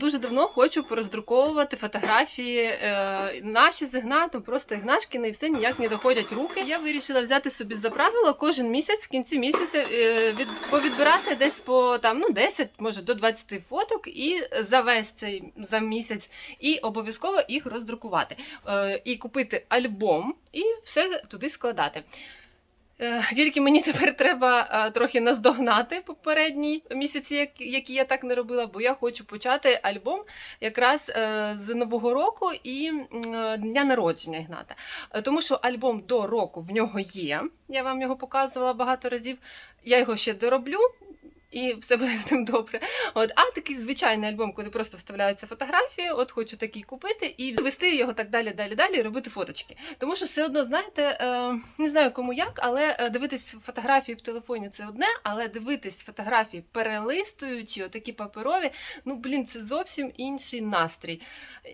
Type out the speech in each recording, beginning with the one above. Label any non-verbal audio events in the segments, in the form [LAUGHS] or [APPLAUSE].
дуже давно хочу пороздруковувати фотографії е, наші з Ігнатом, просто Ігнашкіни, і все ніяк не доходять руки. Я вирішила взяти собі за правило кожен місяць, в кінці місяця е, від, повідбирати десь по там ну 10, може до 20 фоток і за весь цей за місяць, і обов'язково їх роздрукувати. Е, і купити альбом, і все туди складати. Е, Тільки мені [LAUGHS] тепер треба е, трохи наздогнати попередні місяці, які я так не робила, бо я хочу почати альбом якраз е, з Нового року і дня народження Ігната. Тому що альбом до року в нього є. Я вам його показувала багато разів. Я його ще дороблю. І все буде з ним добре. От, а такий звичайний альбом, куди просто вставляються фотографії, от хочу такий купити і вести його так далі, далі, далі, і робити фоточки. Тому що все одно, знаєте, е, не знаю кому як, але е, дивитись фотографії в телефоні це одне, але дивитись фотографії перелистуючи, отакі паперові, ну блін, це зовсім інший настрій.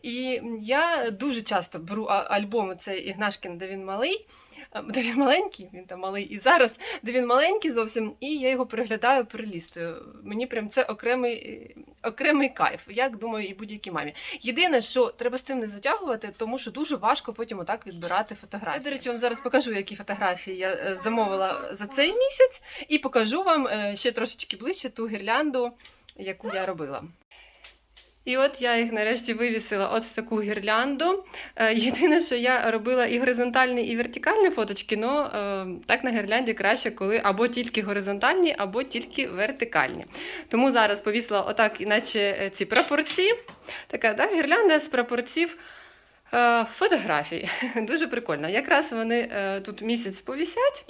І я дуже часто беру а- альбом цей Ігнашкін, де він малий. Е, Де він маленький, він там малий і зараз, де він маленький зовсім, і я його переглядаю, перелістую. Мені прям це окремий, е, окремий кайф, як думаю, і будь-якій мамі. Єдине, що треба з цим не затягувати, тому що дуже важко потім отак відбирати фотографії. Я, до речі, вам зараз покажу, які фотографії я е, замовила за цей місяць, і покажу вам ще трошечки ближче ту гірлянду, яку я робила. І от я їх нарешті вивісила от в таку гірлянду. Е, Єдине, що я робила і горизонтальні, і вертикальні фоточки, але так на гірлянді краще, коли або тільки горизонтальні, або тільки вертикальні. Тому зараз повісила отак, іначе е, ці прапорці. Така да, гірлянда з прапорців е, фотографій. [LAUGHS] Дуже прикольно. Якраз вони е, тут місяць повісять,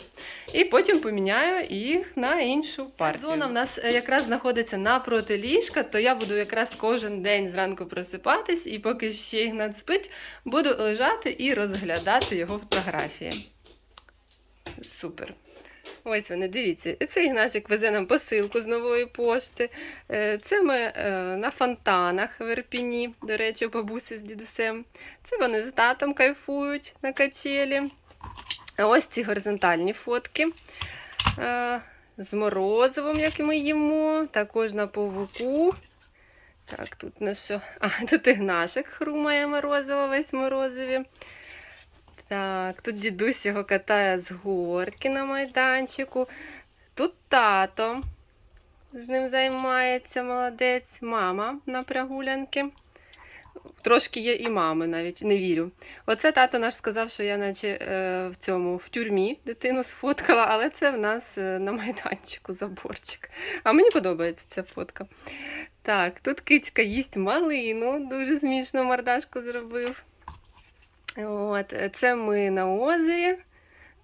і потім поміняю їх на іншу партію. Зона в нас е, якраз знаходиться напроти ліжка, то я буду якраз кожен день зранку просипатись, і поки ще Ігнат спить, буду лежати і розглядати його фотографії. Супер. Ось вони, дивіться. Це Ігнашик везе нам посилку з нової пошти. Е, Це ми е, на фонтанах в Ірпіні, до речі, у бабусі з дідусем. Це вони з татом кайфують на качелі. А ось ці горизонтальні фотки. Е, З морозивом, як ми їмо, також на павуку. Так, тут на що? А, [LAUGHS] тут Ігнашик хрумає морозиво, весь морозиві. Так, тут дідусь його катає з горки на майданчику. Тут тато з ним займається, молодець, мама на прогулянки. Трошки є і мами навіть, не вірю. Оце тато наш сказав, що я наче е, в цьому в тюрмі дитину сфоткала, але це в нас е, на майданчику заборчик. А мені подобається ця фотка. Так, тут кицька їсть малину, дуже смішно мордашку зробив. От, е, це ми на озері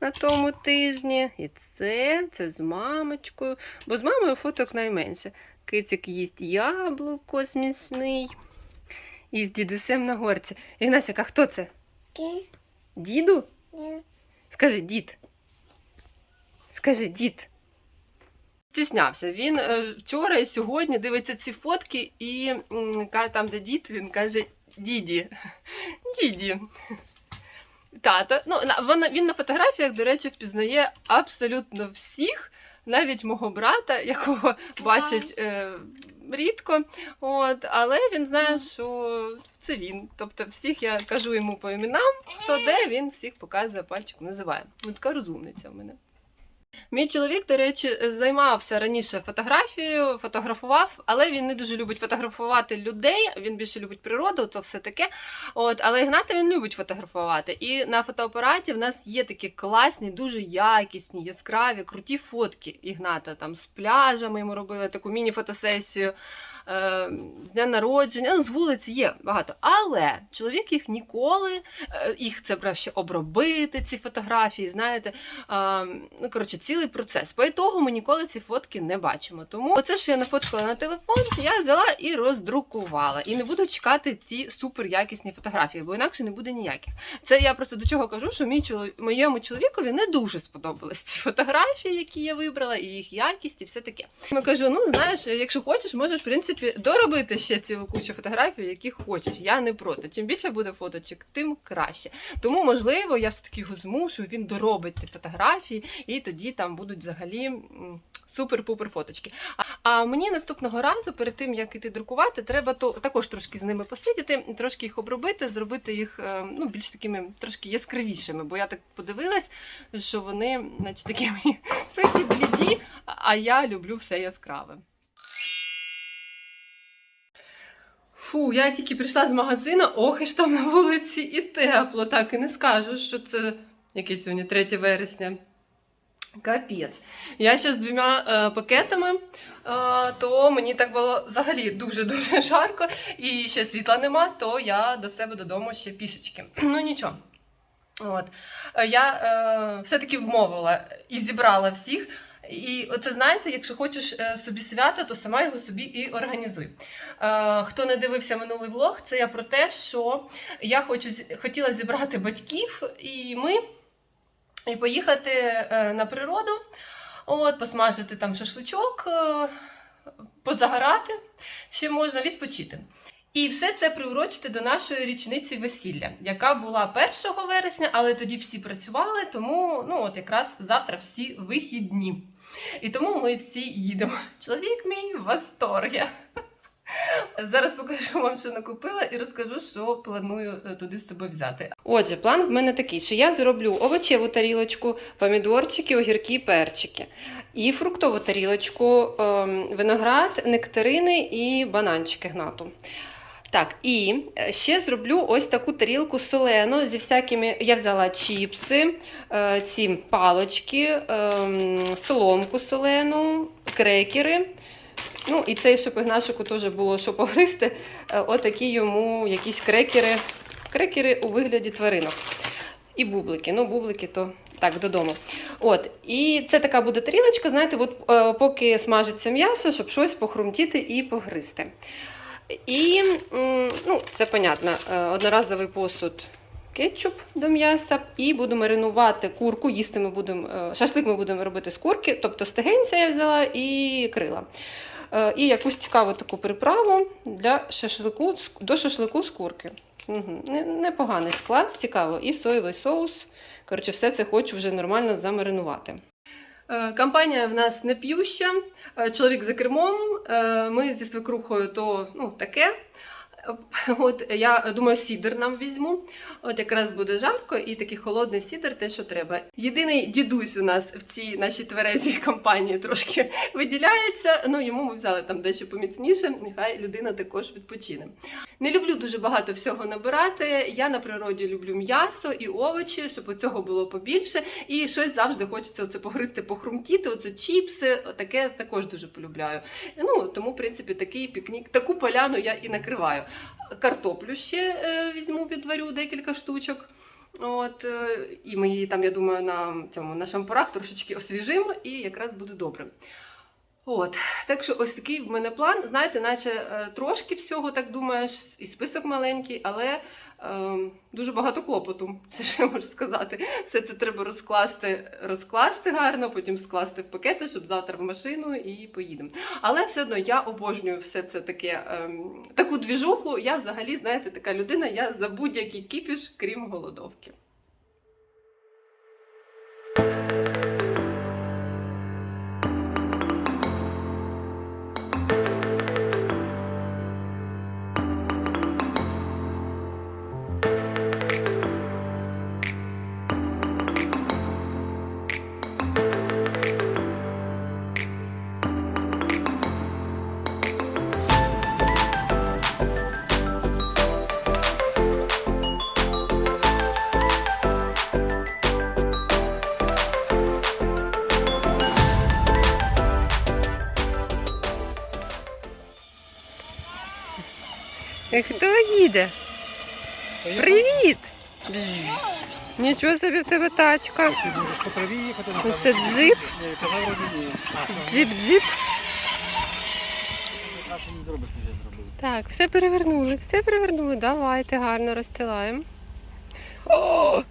на тому тижні. І це, це з мамочкою. Бо з мамою фоток найменше. Кицик їсть яблуко смішний. І з дідусем на горці. Ігнасик, а хто це? Ки? Діду? Ні. Скажи, дід. Скажи, дід. Стіснявся. Він е, вчора і сьогодні дивиться ці фотки, і там, де дід, він каже: Діді. Діді. Тато. Ну, вона, він на фотографіях, до речі, впізнає абсолютно всіх, навіть мого брата, якого бачить е, рідко. От, але він знає, що це він. Тобто всіх я кажу йому по іменам, хто де, він всіх показує пальчиком, називає. Ну, така розумниця в мене. Мій чоловік, до речі, займався раніше фотографією, фотографував, але він не дуже любить фотографувати людей. Він більше любить природу, то все таке. От, але Ігната він любить фотографувати. І на фотоапараті в нас є такі класні, дуже якісні, яскраві, круті фотки Ігната. Там з пляжами йому робили таку міні-фотосесію. Е, Дня народження, ну, з вулиці є багато. Але чоловік їх ніколи, е, їх це брав ще обробити, ці фотографії, знаєте. А, ну, коротше, цілий процес. По ітогу ми ніколи ці фотки не бачимо. Тому оце, що я нафоткала на телефон, я взяла і роздрукувала. І не буду чекати ті супер якісні фотографії, бо інакше не буде ніяких. Це я просто до чого кажу, що мій чоловік, моєму чоловікові не дуже сподобались ці фотографії, які я вибрала, і їх якість, і все таке. Я кажу: ну знаєш, якщо хочеш, можеш в принципі доробити ще цілу кучу фотографій, які хочеш. Я не проти. Чим більше буде фоточок, тим краще. Тому, можливо, я все таки його змушу, він доробить ті фотографії, і тоді там будуть взагалі супер-пупер фоточки. А, а мені наступного разу, перед тим як іти друкувати, треба то також трошки з ними посидіти, трошки їх обробити, зробити їх е, ну, більш такими трошки яскравішими. Бо я так подивилась, що вони, наче такі мені трохи бліді, а я люблю все яскраве. Фу, я тільки прийшла з магазину, ох, і ж там на вулиці і тепло, так і не скажу, що це яке сьогодні 3 вересня. Капець. Я ще з двома е, пакетами, е, то мені так було взагалі дуже-дуже [LAUGHS] жарко, і ще світла нема, то я до себе додому ще пішечки. [CLEARS THROAT] Ну нічого. От. Е, Я е, все-таки вмовила і зібрала всіх. І оце знаєте, якщо хочеш е, собі свято, то сама його собі і організуй. Е, хто не дивився минулий влог, це я про те, що я хочу, хотіла зібрати батьків і ми, і поїхати е, на природу, от, посмажити там шашличок, позагорати, ще можна відпочити. І все це приурочити до нашої річниці весілля, яка була 1 вересня, але тоді всі працювали, тому ну от якраз завтра всі вихідні. І тому ми всі їдемо. Чоловік мій в. Зараз покажу вам, що накупила, і розкажу, що планую е, туди з собою взяти. Отже, план в мене такий, що я зроблю овочеву тарілочку, помідорчики, огірки, перчики. І фруктову тарілочку, ем, виноград, нектарини і бананчики гнату. Так, і е, ще зроблю ось таку тарілку солену зі всякими. Я взяла чіпси, е, ці палочки, ем, соломку солену, крекери. Ну, і цей, щоб Ігнашику теж було що погризти, е, отакі йому якісь крекери. Крекери у вигляді тваринок. І бублики. Ну, бублики то так, додому. От, і це така буде тарілочка, знаєте, от, е, поки смажиться м'ясо, щоб щось похрумтіти і погризти. І, ну, це понятно, е, одноразовий посуд кетчуп до м'яса, і буду маринувати курку. Їсти ми будемо, е, шашлик ми будемо робити з курки, тобто стегенця я взяла і крила. Е, І якусь цікаву таку приправу для шашлику, до шашлику з курки. Угу. Непоганий склад, цікаво. І соєвий соус. Коротше, все це хочу вже нормально замаринувати. Компанія в нас не п'юща, чоловік за кермом. Е, Ми зі свекрухою то ну, таке. [LAUGHS] От я думаю, сідер нам візьму. От якраз буде жарко, і такий холодний сідер, те, що треба. Єдиний дідусь у нас в цій нашій тверезій [LAUGHS] компанії трошки виділяється. Ну йому ми взяли там дещо поміцніше. Нехай людина також відпочине. Не люблю дуже багато всього набирати. Я на природі люблю м'ясо і овочі, щоб у цього було побільше. І щось завжди хочеться оце погризти, похрумтіти. Оце чіпси, таке також дуже полюбляю. Ну тому, в принципі, такий пікнік, таку поляну я і накриваю. Картоплю ще е, візьму, відварю декілька штучок. От, е, і ми її там, я думаю, на цьому на шампурах трошечки освіжимо, і якраз буде добре. От, так що ось такий в мене план. Знаєте, наче е, трошки всього так думаєш, і список маленький, але е, дуже багато клопоту, [LAUGHS] все що я можу сказати. Все це треба розкласти, розкласти гарно, потім скласти в пакети, щоб завтра в машину і поїдемо. Але все одно я обожнюю все це таке, ем, таку двіжуху. Я взагалі, знаєте, така людина, я за будь-який кіпіш, крім голодовки. Хто їде? Привіт! Нічого собі в тебе тачка. Ти можеш по траві їхати, напевно. Це джип. А, джип-джип. Так, все перевернули, все перевернули. Давайте гарно розстилаємо. О!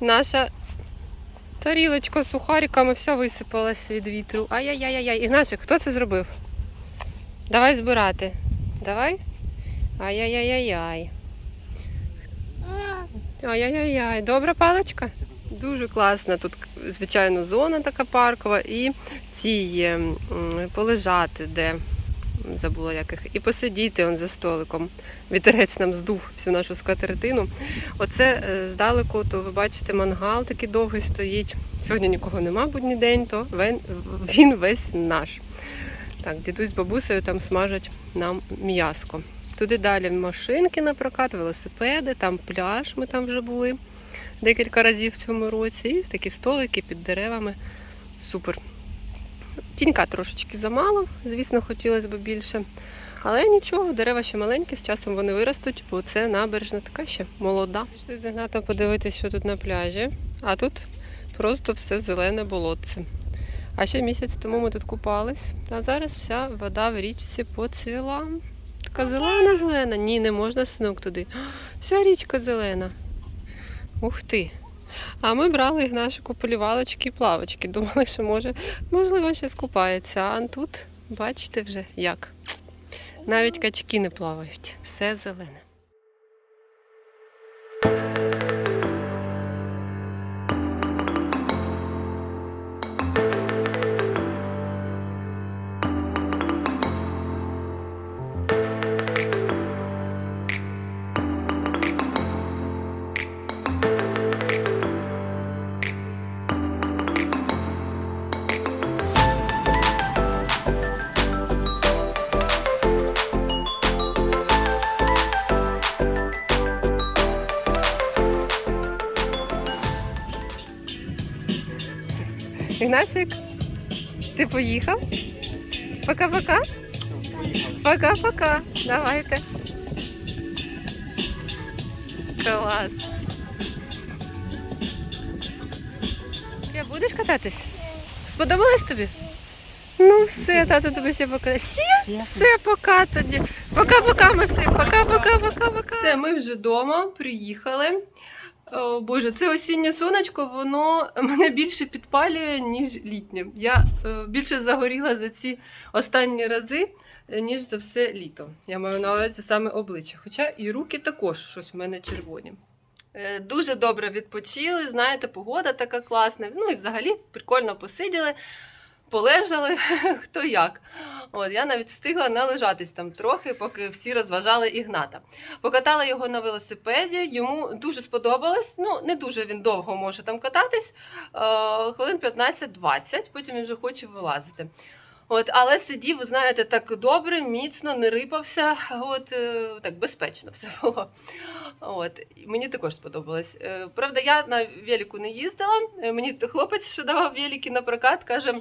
Наша тарілочка з сухариками вся висипалась від вітру. Ай-яй-яй-яй. Ігнашик, хто це зробив? Давай збирати. Давай. Ай-яй-яй-яй. Ай-яй-яй-яй. Добра паличка? Дуже класна тут звичайно, зона така паркова, і ці є полежати, де забула яких, і посидіти он за столиком. Вітерець нам здув всю нашу скатертину. Оце е, здалеку, то ви бачите, мангал такий довгий стоїть. Сьогодні нікого нема будній день, то він, весь наш. Так, дідусь з бабусею там смажать нам м'яско. Туди далі машинки на прокат, велосипеди, там пляж, ми там вже були декілька разів в цьому році. І такі столики під деревами. Супер. Тінька трошечки замало, звісно, хотілося б більше. Але нічого, дерева ще маленькі, з часом вони виростуть, бо це набережна така ще молода. Пішли з Ігнатом подивитися, що тут на пляжі, а тут просто все зелене болотце. А ще місяць тому ми тут купались, а зараз вся вода в річці поцвіла. Така зелена зелена. Ні, не можна синок туди. Вся річка зелена. Ух ти. А ми брали Ігнашику полівалочки і плавочки. Думали, що може, можливо, ще скупається. А тут, бачите вже як. Навіть качки не плавають. Все зелене. Поїхав? Пока-пока. Пока-пока. Давайте. Клас. Ти будеш кататись? Сподобалось тобі? Ну все, тато тобі ще покаже. Ще? Все, пока тоді. Пока-пока, Масим. Пока-пока, пока-пока. Все, ми вже вдома, приїхали. О, Боже, це осіннє сонечко, воно [LAUGHS] мене більше підпалює, ніж літнє. Я е, більше загоріла за ці останні рази, е, ніж за все літо. Я маю на увазі саме обличчя. Хоча і руки також щось в мене червоні. Е, Дуже добре відпочили, знаєте, погода така класна. Ну і взагалі прикольно посиділи, полежали, [LAUGHS] хто як. От, я навіть встигла належатись там трохи, поки всі розважали Ігната. Покатала його на велосипеді, йому дуже сподобалось. Ну, не дуже він довго може там кататись, е, хвилин 15-20, потім він вже хоче вилазити. От, але сидів, знаєте, так добре, міцно, не рипався, от, е, так безпечно все було. От, мені також сподобалось. Е, Правда, я на велику не їздила. Мені хлопець, що давав велики на прокат, каже: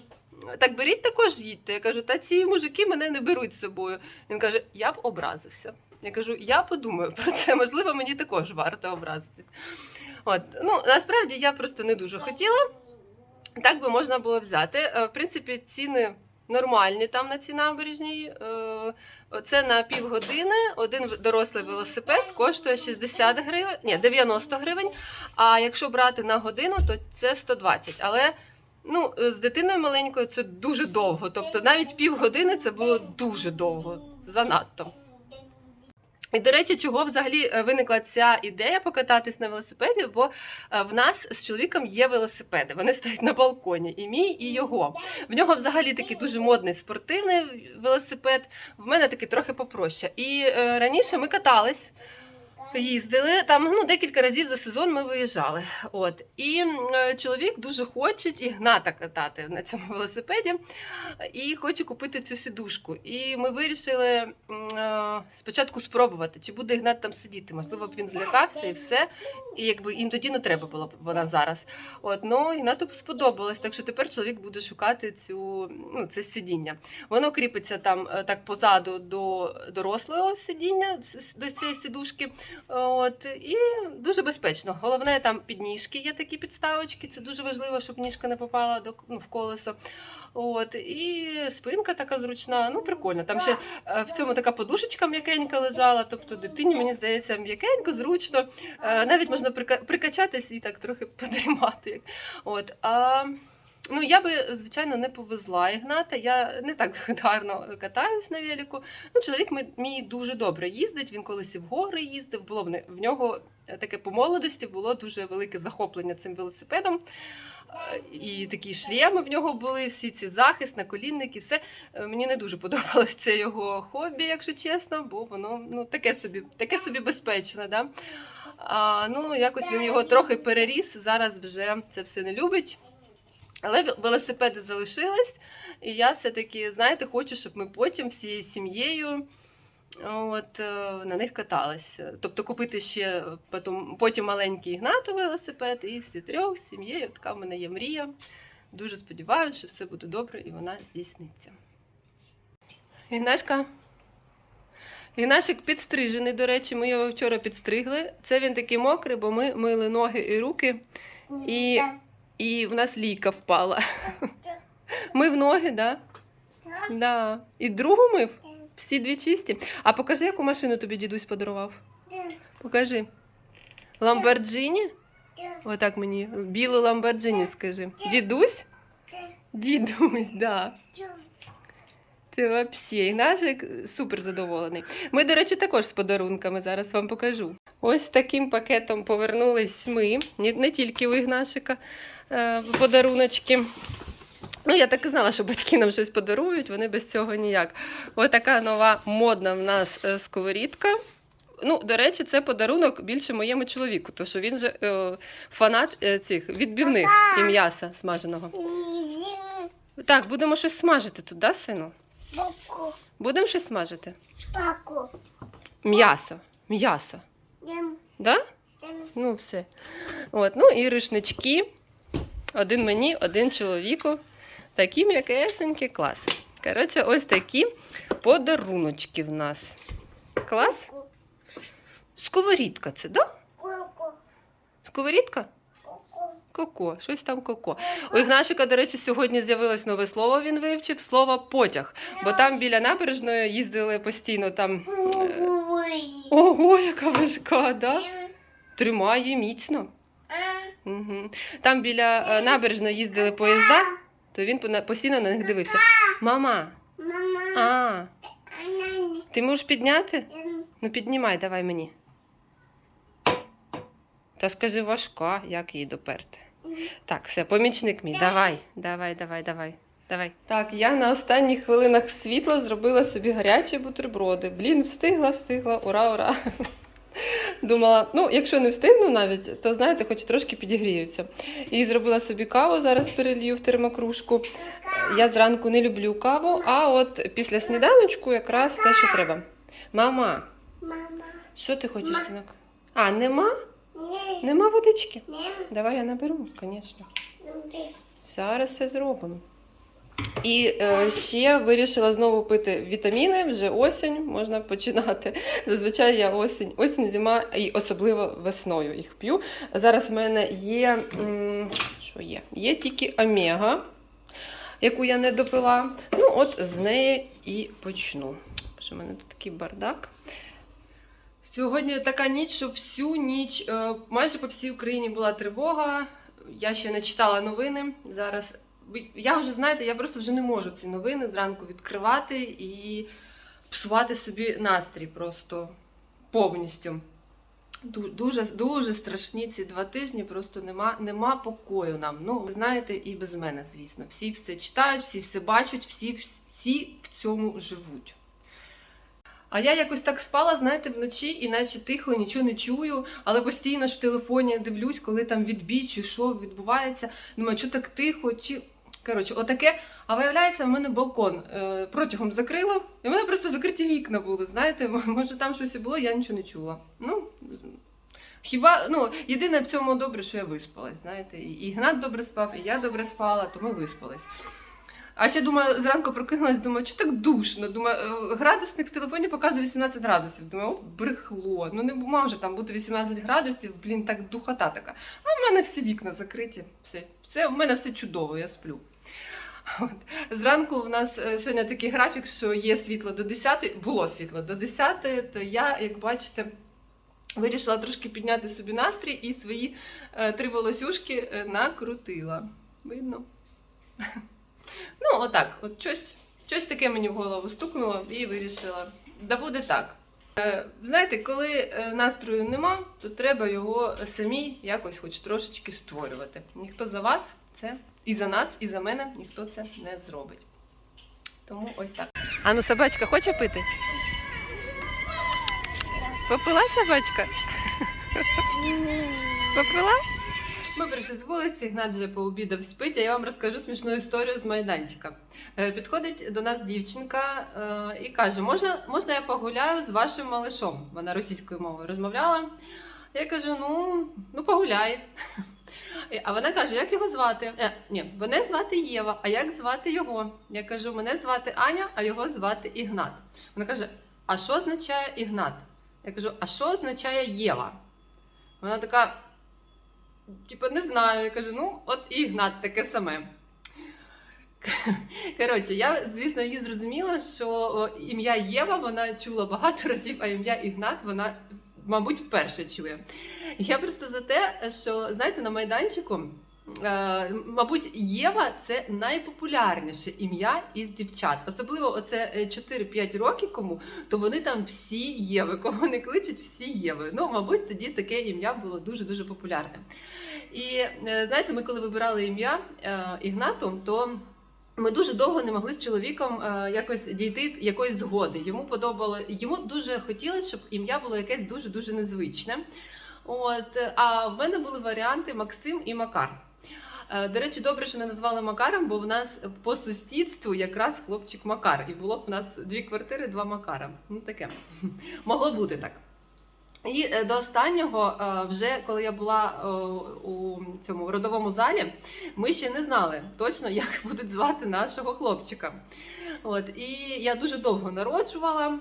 так беріть також їдьте. Я кажу, та ці мужики мене не беруть з собою. Він каже, я б образився. Я кажу, я подумаю про це. Можливо, мені також варто образитись. От, ну насправді я просто не дуже хотіла. Так би можна було взяти. Е, В принципі, ціни нормальні там на цій набережній. Е, Це на півгодини. Один дорослий велосипед коштує 60 гривень, ні, 90 гривень. А якщо брати на годину, то це 120. Але ну, з дитиною маленькою це дуже довго. Тобто навіть півгодини це було дуже довго. Занадто. І, до речі, чого взагалі е, виникла ця ідея покататись на велосипеді? Бо е, в нас з чоловіком є велосипеди. Вони стоять на балконі, і мій, і його. В нього взагалі такий дуже модний спортивний велосипед. В мене такий трохи попроще. І е, раніше ми катались. Їздили там ну декілька разів за сезон. Ми виїжджали. От і е, чоловік дуже хоче ігната катати на цьому велосипеді і хоче купити цю сідушку. І ми вирішили е, спочатку спробувати, чи буде Ігнат там сидіти. Можливо, б він злякався і все. І якби і тоді не треба було б вона зараз. От ну Ігнату сподобалось, так що тепер чоловік буде шукати цю ну це сидіння. Воно кріпиться там е, так позаду до дорослого сидіння, до цієї сідушки. От і дуже безпечно. Головне, там підніжки є такі підставочки. Це дуже важливо, щоб ніжка не попала до ну, в колесо. От і спинка така зручна. Ну прикольно. Там ще е, в цьому така подушечка м'якенька лежала. Тобто дитині мені здається м'якенько, зручно. Е, Навіть можна прика- прикачатись і так трохи [LAUGHS] подрімати. От а Ну, я би, звичайно, не повезла Ігната. Я не так [LAUGHS] гарно катаюсь на велику. Ну, чоловік мій- дуже добре їздить. Він колись і в гори їздив. Було в нього таке по молодості було дуже велике захоплення цим велосипедом. Е, І такі шлеми в нього були, всі ці захист, наколінники, все. Е, Мені не дуже подобалось це його хобі, якщо чесно, бо воно ну, таке собі, таке собі безпечне. Да? А, ну, якось він його трохи переріс, зараз вже це все не любить. Але велосипеди залишились, і я все-таки, знаєте, хочу, щоб ми потім всією сім'єю от, е, на них катались. Тобто купити ще потім, потім маленький Ігнату велосипед і всі трьох з сім'єю. Така в мене є мрія. Дуже сподіваюся, що все буде добре і вона здійсниться. Ігнашка. Ігнашик підстрижений, до речі, ми його вчора підстригли. Це він такий мокрий, бо ми мили ноги і руки, і, і в нас лійка впала. Мив ноги, да? Да. І другу мив? Всі дві чисті. А покажи, яку машину тобі дідусь подарував. Покажи. Ламборджині? Отак мені. Білу Ламборджині скажи. Дідусь? Дідусь, да. Ти взагалі, Ігнашик супер задоволений. Ми, до речі, також з подарунками зараз вам покажу. Ось таким пакетом повернулись ми, не, не тільки у Ігнашика е, подаруночки. Ну, я так і знала, що батьки нам щось подарують, вони без цього ніяк. Ось така нова модна в нас е, сковорідка. Ну, до речі, це подарунок більше моєму чоловіку, тому що він же е, фанат е, цих відбивних і м'яса смаженого. Так, будемо щось смажити тут, да, сину? Будемо щось смажити? паку, М'ясо. М'ясо. Да? Ну, все. От, ну і рушнички. Один мені, один чоловіку. Такі м'якесенькі, клас. Коротше, ось такі подаруночки в нас. Клас. Сковорідка це, да? Сковорідка? Коко, щось там коко. У Ігнашика, до речі, сьогодні з'явилось нове слово, він вивчив слово потяг. Бо там біля набережної їздили постійно там. е, Ого, яка важка, да? Тримає міцно. Угу. Там біля е, набережної їздили поїзда, то він пона- постійно на них дивився. Мама, Мама, а, ти можеш підняти? Ну піднімай, давай мені. Та скажи важка, як її доперти. Так, все, помічник мій, давай, давай, давай, давай. Давай. Так, я на останніх хвилинах світла зробила собі гарячі бутерброди. Блін, встигла, встигла, ура, ура. Думала, ну, якщо не встигну навіть, то знаєте, хоч трошки підігріються. І зробила собі каву, зараз перелью в термокружку. Я зранку не люблю каву, а от після сніданочку якраз те, що треба. Мама, мама, що ти хочеш, синок? А, нема? ні, Нема водички? ні, Давай я наберу, звісно. Зараз все зробимо. І е, ще вирішила знову пити вітаміни, вже осінь, можна починати. Зазвичай я осінь, осінь, зима і особливо весною їх п'ю. Зараз в мене є. Що є? Є тільки омега, яку я не допила. Ну, от з неї і почну. Що в мене тут такий бардак. Сьогодні така ніч, що всю ніч е, майже по всій Україні була тривога. Я ще не читала новини. Зараз я вже знаєте, я просто вже не можу ці новини зранку відкривати і псувати собі настрій просто повністю. Дуже, дуже страшні ці два тижні, просто нема, нема покою нам. Ну, ви знаєте, і без мене, звісно. Всі все читають, всі все бачать, всі, всі в цьому живуть. А я якось так спала, знаєте, вночі, і наче тихо, нічого не чую, але постійно ж в телефоні дивлюсь, коли там відбій чи що відбувається. Думаю, що так тихо, чи. Коротше, отаке. А виявляється, в мене балкон е, протягом закрило, і в мене просто закриті вікна були. Знаєте, може там щось і було, я нічого не чула. Ну, хіба, ну, єдине в цьому добре, що я виспалась. Знаєте, і Ігнат добре спав, і я добре спала, то ми виспались. А ще думаю, зранку прокинулась, думаю, що так душно. Думаю, е, градусник в телефоні показує 18 градусів. Думаю, о, брехло. Ну не може там бути 18 градусів, блін, так духота така. А в мене всі вікна закриті. Все, все, в мене все чудово, я сплю. От. Зранку в нас е, сьогодні такий графік, що є світло до 10, було світло до 10, то я, як бачите, вирішила трошки підняти собі настрій і свої е, три волосюшки е, накрутила. Видно? [LAUGHS] Ну, отак, от щось, щось таке мені в голову стукнуло і вирішила. Да буде так. Знаєте, коли настрою нема, то треба його самі якось хоч трошечки створювати. Ніхто за вас це і за нас, і за мене ніхто це не зробить. Тому ось так. А ну собачка хоче пити? Попила собачка? Попила? Ми прийшли з вулиці, Гнат вже пообідав спить, а я вам розкажу смішну історію з майданчика. Е, Підходить до нас дівчинка е, і каже: можна, можна я погуляю з вашим малишом? Вона російською мовою розмовляла. Я кажу: ну, ну погуляй. І- А вона каже, як його звати? Е, ні, мене звати Єва, а як звати його? Я кажу, мене звати Аня, а його звати Ігнат. Вона каже: А що означає Ігнат? Я кажу, а що означає Єва? Вона така, типу, не знаю. Я кажу, ну, от і Ігнат таке саме. [LAUGHS] Коротше, я, звісно, її зрозуміла, що ім'я Єва вона чула багато [LAUGHS] разів, а ім'я Ігнат вона, мабуть, вперше чує. Я просто за те, що знаєте, на майданчику, е, мабуть, Єва це найпопулярніше ім'я із дівчат. Особливо оце е, 4-5 років кому, то вони там всі Єви, кого не кличуть, всі Єви. Ну, мабуть, тоді таке ім'я було дуже-дуже популярне. І е, знаєте, ми коли вибирали ім'я е, Ігнату, то ми дуже довго не могли з чоловіком е, якось дійти якоїсь згоди. Йому подобало, йому дуже хотілося, щоб ім'я було якесь дуже дуже незвичне. От, а в мене були варіанти Максим і Макар. Е, До речі, добре, що не назвали Макаром, бо в нас по сусідству якраз хлопчик Макар. І було б у нас дві квартири, два Макара. Ну таке. Могло бути так. І е, до останнього, е, вже коли я була е, у цьому родовому залі, ми ще не знали точно, як [LAUGHS] будуть звати нашого хлопчика. От, і я дуже довго народжувала.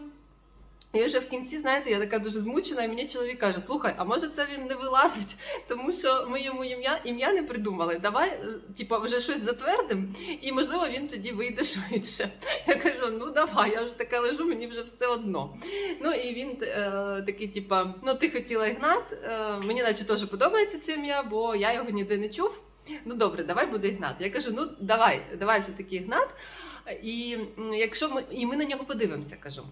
І вже в кінці, знаєте, я така дуже змучена, і мені чоловік каже: слухай, а може це він не вилазить, тому що ми йому ім'я ім'я не придумали. Давай, е, типу, вже щось затвердим, і можливо він тоді вийде [LAUGHS] швидше. Я кажу: ну давай, я вже така лежу, мені вже все одно. Ну і він е, такий, типа, ну ти хотіла Ігнат, е, мені наче теж подобається це ім'я, бо я його ніде не чув. Ну добре, давай буде Ігнат. Я кажу: ну давай, давай все-таки Ігнат. І якщо ми і ми на нього подивимося, кажу.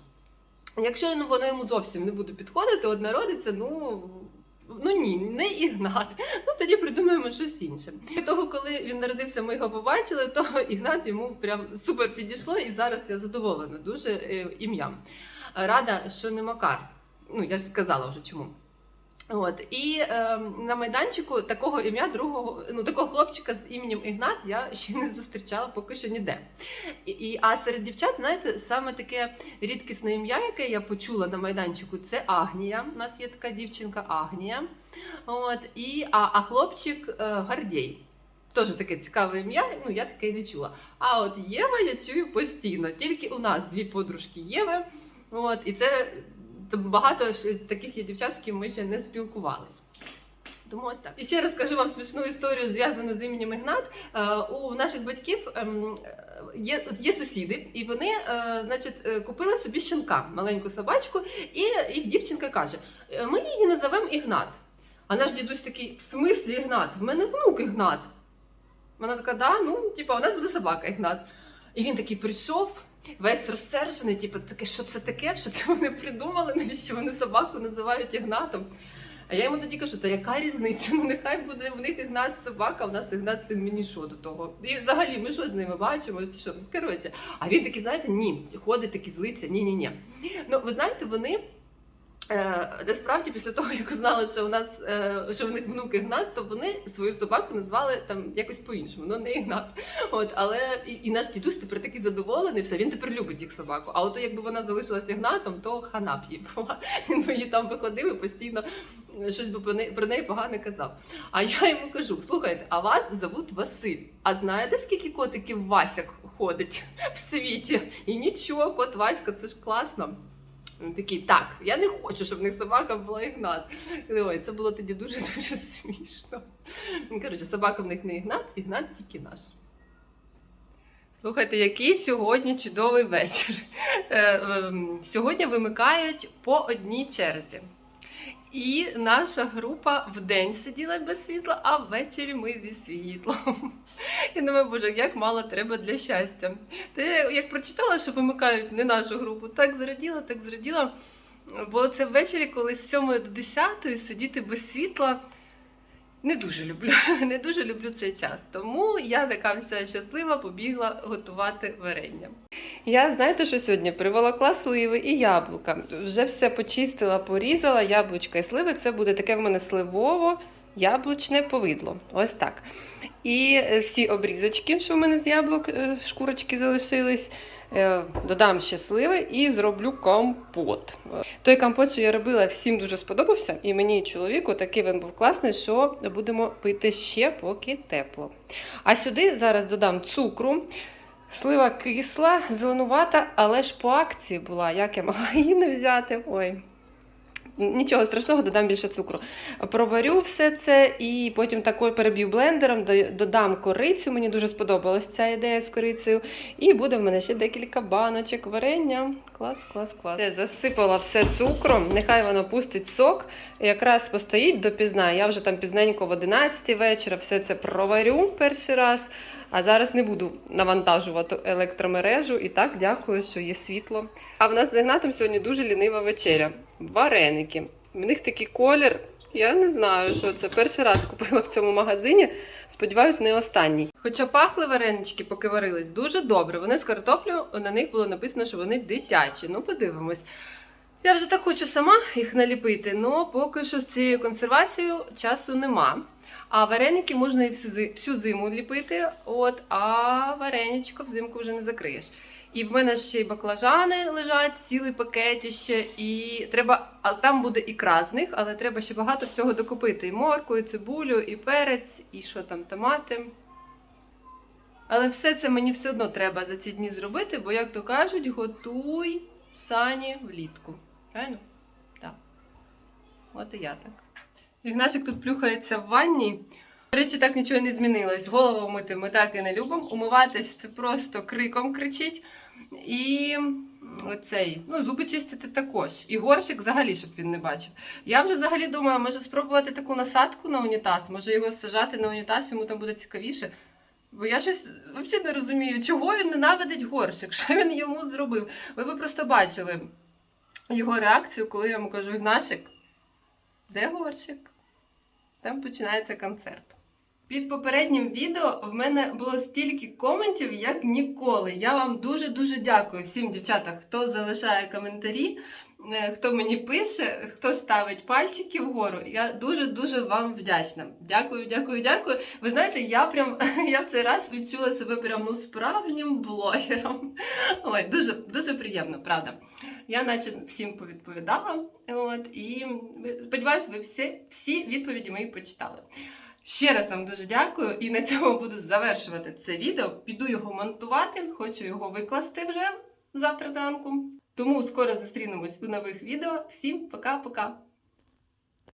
Якщо воно йому зовсім не буде підходити, народиться, ну. Ну ні, не Ігнат. [LAUGHS] Ну тоді придумаємо щось інше. Після того, коли він народився, ми його побачили, то [LAUGHS] Ігнат йому прям супер підійшло, і зараз я задоволена дуже е, ім'ям. Рада, що не Макар. Ну, я ж сказала вже чому. От і е, на майданчику такого ім'я другого, ну такого хлопчика з іменем Ігнат я ще не зустрічала поки що ніде. І, і, а серед дівчат, знаєте, саме таке рідкісне ім'я, яке я почула на майданчику, це Агнія. У нас є така дівчинка Агнія. От, і, а, а хлопчик е, Гардій. Теж таке цікаве ім'я, ну я таке не чула. А от Єва я чую постійно. Тільки у нас дві подружки Єви. От, і це то багато таких є дівчат, з ким ми ще не спілкувались. Тому ось так. І ще розкажу вам смішну історію, зв'язану з іменем Ігнат. Е, у наших батьків ем, е, є, є сусіди, і вони, е, значить, купили собі щенка, маленьку собачку, і їх дівчинка каже: «Е, ми її називемо Ігнат. А наш дідусь такий: в смислі Ігнат? В мене внук Ігнат. Вона така, да, ну, типа, у нас буде собака Ігнат. І він такий прийшов, весь розсержений, типу, таке, що це таке, що це вони придумали, навіщо вони собаку називають Ігнатом. А я йому тоді кажу, та яка різниця? Ну нехай буде в них Ігнат собака, в нас Ігнат син мені що до того. І взагалі ми що з ними бачимо? Чи що? Коротше, а він такий, знаєте, ні, ходить такий злиться, ні, ні, ні. Ну, ви знаєте, вони. Е, насправді, після того, як узнали, що у нас е, що в них внук Ігнат, то вони свою собаку назвали там якось по-іншому, ну не Ігнат. От, але і, і наш дідусь тепер такий задоволений, все, він тепер любить їх собаку. А от якби вона залишилася Ігнатом, то хана б їй була. [LAUGHS] Він її там виходив і постійно щось би про неї, про неї погане казав. А я йому кажу: слухайте, а вас зовут Василь. А знаєте, скільки котиків Васяк ходить в світі? І нічого, кот Васька, це ж класно. Він такий, так, я не хочу, щоб в них собака була Ігнат. Ой, це було тоді дуже-дуже [LAUGHS] смішно. Ну, Коротше, собака в них не Ігнат, Ігнат тільки наш. Слухайте, який сьогодні чудовий вечір. Е, ем, Сьогодні вимикають по одній черзі. І наша група вдень сиділа без світла, а ввечері ми зі світлом. [LAUGHS] Я думаю, боже, як мало треба для щастя. Я як прочитала, що вимикають не нашу групу, так зраділа, так зраділа. Бо це ввечері, коли з 7 до 10 сидіти без світла. Не дуже люблю, [LAUGHS] не дуже люблю цей час. Тому я така вся щаслива побігла готувати варення. Я знаєте, що сьогодні приволокла сливи і яблука. Вже все почистила, порізала, яблучка і сливи. Це буде таке в мене сливово яблучне повидло. Ось так. І е, всі обрізочки, що в мене з яблук, е, шкурочки залишились. Е, Додам ще сливи і зроблю компот. Той компот, що я робила, всім дуже сподобався, і мені і чоловіку такий він був класний, що будемо пити ще поки тепло. А сюди зараз додам цукру. Слива кисла, зеленувата, але ж по акції була. Як я могла її не взяти? Ой. Нічого страшного, додам більше цукру. Проварю все це і потім такою переб'ю блендером, додам корицю. Мені дуже сподобалась ця ідея з корицею. І буде в мене ще декілька баночок варення. Клас, клас, клас. Все, засипала все цукром, нехай воно пустить сок. Якраз постоїть допізна. Я вже там пізненько в 11 вечора все це проварю перший раз. А зараз не буду навантажувати електромережу. І так, дякую, що є світло. А в нас з Ігнатом сьогодні дуже лінива вечеря. Вареники. В них такий колір. Я не знаю, що це. Перший раз купила в цьому магазині. Сподіваюсь, не останній. Хоча пахли варенички, поки варились, дуже добре. Вони з картоплею, на них було написано, що вони дитячі. Ну, подивимось. Я вже так хочу сама їх наліпити, але поки що з цією консервацією часу нема. А вареники можна і всю зиму ліпити, от, а вареничко взимку вже не закриєш. І в мене ще й баклажани лежать, цілий пакет ще, і треба, а там буде ікра з них, але треба ще багато всього докупити: і морку, і цибулю, і перець, і що там, томати. Але все це мені все одно треба за ці дні зробити, бо, як то кажуть, готуй сані влітку. Правильно? Так. От і я так. Ігнашик тут плюхається в ванні. До речі, так нічого не змінилось. Голову мити ми так і не любимо. Умиватись це просто криком кричить. І оцей, ну, зуби чистити також. І горщик взагалі, щоб він не бачив. Я вже взагалі думаю, може спробувати таку насадку на унітаз, може його сажати на унітаз, йому там буде цікавіше. Бо я щось взагалі не розумію, чого він ненавидить горщик, [LAUGHS] що він йому зробив. Ви б просто бачили його реакцію, коли я йому кажу, Ігнашик, де горщик? Там починається концерт. Під попереднім відео в мене було стільки коментів, як ніколи. Я вам дуже-дуже дякую всім дівчатам, хто залишає коментарі, е, хто мені пише, хто ставить пальчики вгору. Я дуже-дуже вам вдячна. Дякую, дякую, дякую. Ви знаєте, я прям [LAUGHS] я в цей раз відчула себе прям ну справжнім блогером. [LAUGHS] Ой, дуже, дуже приємно, правда. Я наче всім повідповідала. От, і сподіваюся, ви всі, всі відповіді мої почитали. Ще раз вам дуже дякую і на цьому буду завершувати це відео. Піду його монтувати, хочу його викласти вже завтра зранку. Тому скоро зустрінемось у нових відео. Всім пока-пока!